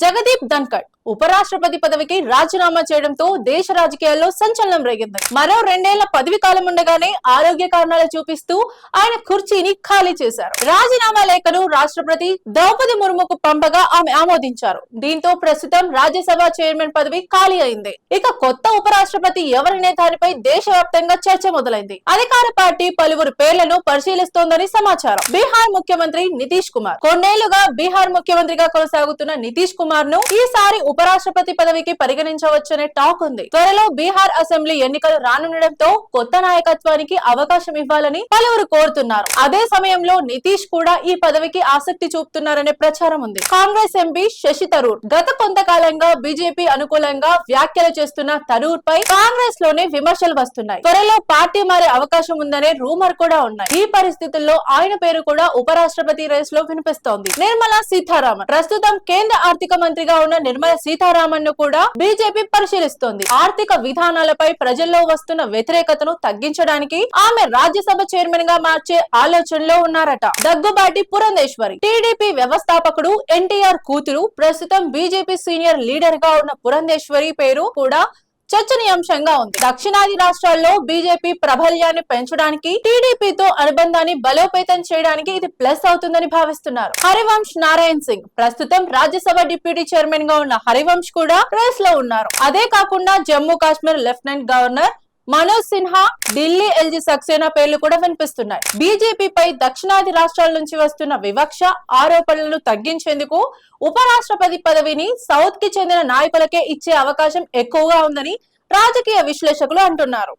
जगदीप धनकड़ ఉపరాష్ట్రపతి పదవికి రాజీనామా చేయడంతో దేశ రాజకీయాల్లో సంచలనం రేగింది. మరో రెండేళ్ళ పదవి కాలం ఉండగానే ఆరోగ్య కారణాలు చూపిస్తూ ఆయన కుర్చీని ఖాళీ చేశారు. రాజీనామా లేఖను రాష్ట్రపతి ద్రౌపది ముర్ముకు పంపగా ఆమె ఆమోదించారు. దీంతో ప్రస్తుతం రాజ్యసభ చైర్మన్ పదవి ఖాళీ అయింది. ఇక కొత్త ఉపరాష్ట్రపతి ఎవరనే దానిపై దేశవ్యాప్తంగా చర్చ మొదలైంది. అధికార పార్టీ పలువురు పేర్లను పరిశీలిస్తోందని సమాచారం. బీహార్ ముఖ్యమంత్రి నితీష్ కుమార్. కొన్నేళ్ళుగా బీహార్ ముఖ్యమంత్రిగా కొనసాగుతున్న నితీష్ కుమార్ను ఈసారి ఉపరాష్ట్రపతి పదవికి పరిగణించవచ్చనే టాక్ ఉంది. త్వరలో బీహార్ అసెంబ్లీ ఎన్నికలు రానుండటంతో కొత్త నాయకత్వానికి అవకాశం ఇవ్వాలని పలువురు కోరుతున్నారు. అదే సమయంలో నితీష్ కూడా ఈ పదవికి ఆసక్తి చూపుతున్నారనే ప్రచారం ఉంది. కాంగ్రెస్ ఎంపీ శశి తరూర్ గత కొంతకాలంగా బీజేపీ అనుకూలంగా వ్యాఖ్యలు చేస్తున్న తరూర్ పై కాంగ్రెస్లోనే విమర్శలు వస్తున్నాయి. త్వరలో పార్టీ మారే అవకాశం ఉందనే రూమర్ కూడా ఉన్నాయి. ఈ పరిస్థితుల్లో ఆయన పేరు కూడా ఉపరాష్ట్రపతి రేస్లో వినిపిస్తోంది. నిర్మలా సీతారామన్ ప్రస్తుతం కేంద్ర ఆర్థిక మంత్రిగా ఉన్న నిర్మలా సీతారామన్ను కూడా బీజేపీ పరిశీలిస్తోంది. ఆర్థిక విధానాలపై ప్రజల్లో వస్తున్న వ్యతిరేకతను తగ్గించడానికి ఆమె రాజ్యసభ చైర్మన్గా మార్చే ఆలోచనలో ఉన్నారట. దగ్గుబాటి పురంధేశ్వరి. టీడీపీ వ్యవస్థాపకుడు ఎన్టీఆర్ కూతురు ప్రస్తుతం బీజేపీ సీనియర్ లీడర్గా ఉన్న పురంధేశ్వరి పేరు కూడా చర్చనీయాంశంగా ఉంది. దక్షిణాది రాష్ట్రాల్లో బీజేపీ ప్రాబల్యాన్ని పెంచడానికి టీడీపీతో అనుబంధాన్ని బలోపేతం చేయడానికి ఇది ప్లస్ అవుతుందని భావిస్తున్నారు. హరివంశ్ నారాయణ్ సింగ్. ప్రస్తుతం రాజ్యసభ డిప్యూటీ చైర్మన్గా ఉన్న హరివంశ్ కూడా ప్లస్లో ఉన్నారు. అదే కాకుండా Jammu Kashmir lieutenant governor Manoj Sinha Delhi LG Saxena పేర్లు కూడా వినిపిస్తున్నాయి. బీజేపీపై దక్షిణాది రాష్ట్రాల నుంచి వస్తున్న వివక్ష ఆరోపణలను తగ్గించేందుకు ఉపరాష్ట్రపతి పదవిని సౌత్కి చెందిన నాయకులకే ఇచ్చే అవకాశం ఎక్కువగా ఉందని రాజకీయ విశ్లేషకులు అంటున్నారు.